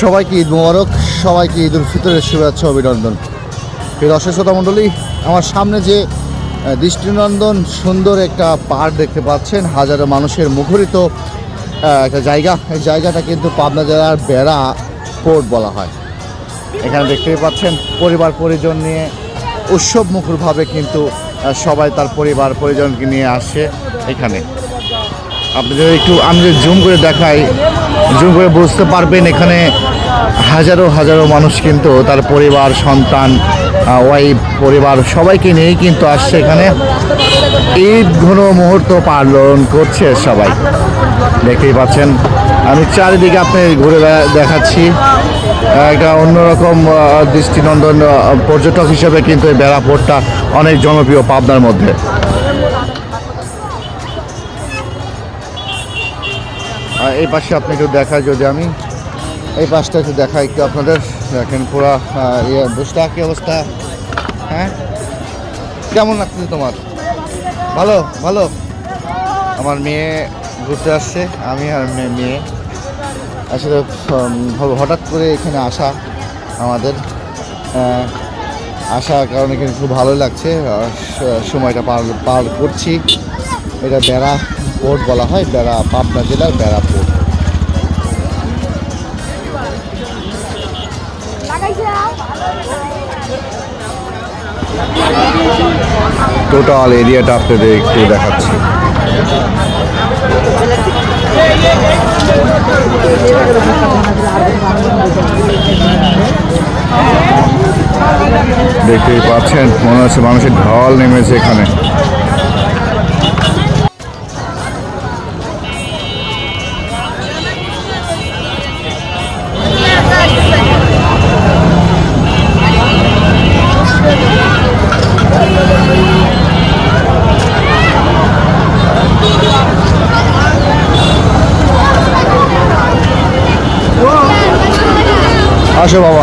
সবাইকে ঈদ মোবারক, সবাইকে ঈদ উল ফিতরের শুভেচ্ছা, অভিনন্দন। দর্শক, শ্রোতা মণ্ডলী, আমার সামনে যে দৃষ্টিনন্দন সুন্দর একটা পার্ক দেখতে পাচ্ছেন, হাজারো মানুষের মুখরিত একটা জায়গা। এই জায়গাটা কিন্তু পাবনা জেলার বেড়া পোর্ট বলা হয়। এখানে দেখতেই পাচ্ছেন, পরিবার, পরিজন নিয়ে উৎসব মুখরভাবে কিন্তু সবাই তার পরিবার, পরিজনকে নিয়ে আসে এখানে। আপনি যদি একটু আমি যদি জুম করে দেখাই। জুম করে বুঝতে পারবেন এখানে হাজারো হাজারো মানুষ কিন্তু তার পরিবার, সন্তান ওয়াইফ পরিবার সবাইকে নিয়েই কিন্তু আসছে এখানে। ঈদ ঘন মুহূর্ত পালন করছে সবাই। দেখতেই পাচ্ছেন, আমি চারিদিকে আপনি ঘুরে দেখাচ্ছি। একটা অন্যরকম দৃষ্টিনন্দন পর্যটক হিসেবে কিন্তু এই বেড়াপোর্টটা অনেক জনপ্রিয় পাবনার মধ্যে। আর এই পাশে আপনি একটু দেখা যদি আমি। এই পাশটা একটু দেখা একটু আপনাদের। দেখেন পুরা ইয়ে বুঝটা কি অবস্থা? হ্যাঁ? কেমন লাগতেছে তোমার? ভালো ভালো? আমার মেয়ে ঘুরতে আসছে, আমি আর মেয়ে। আসলে হঠাৎ করে এখানে আসা আমাদের আসার কারণে কিন্তু খুব ভালো লাগছে। সময়টা পার পার করছি। এটা বেড়া। পোর্ট বলা হয়, বেড়া পাবনা জেলার বেড়া পোর্ট টোটাল এরিয়াটা আপনাদের একটু দেখাচ্ছি। দেখতেই পাচ্ছেন, মনে হচ্ছে মানুষের ঢল নেমেছে এখানে। আসো বাবা।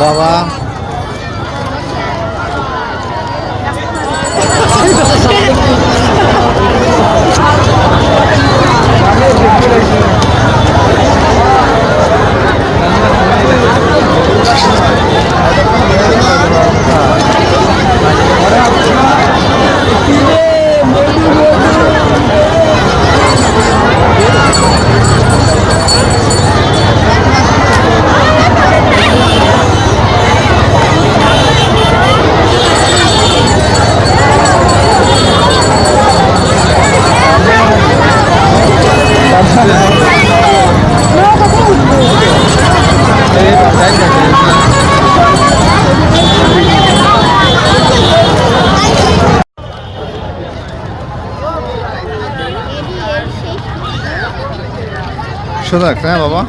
বাবা। শোনো একটা হ্যাঁ বাবা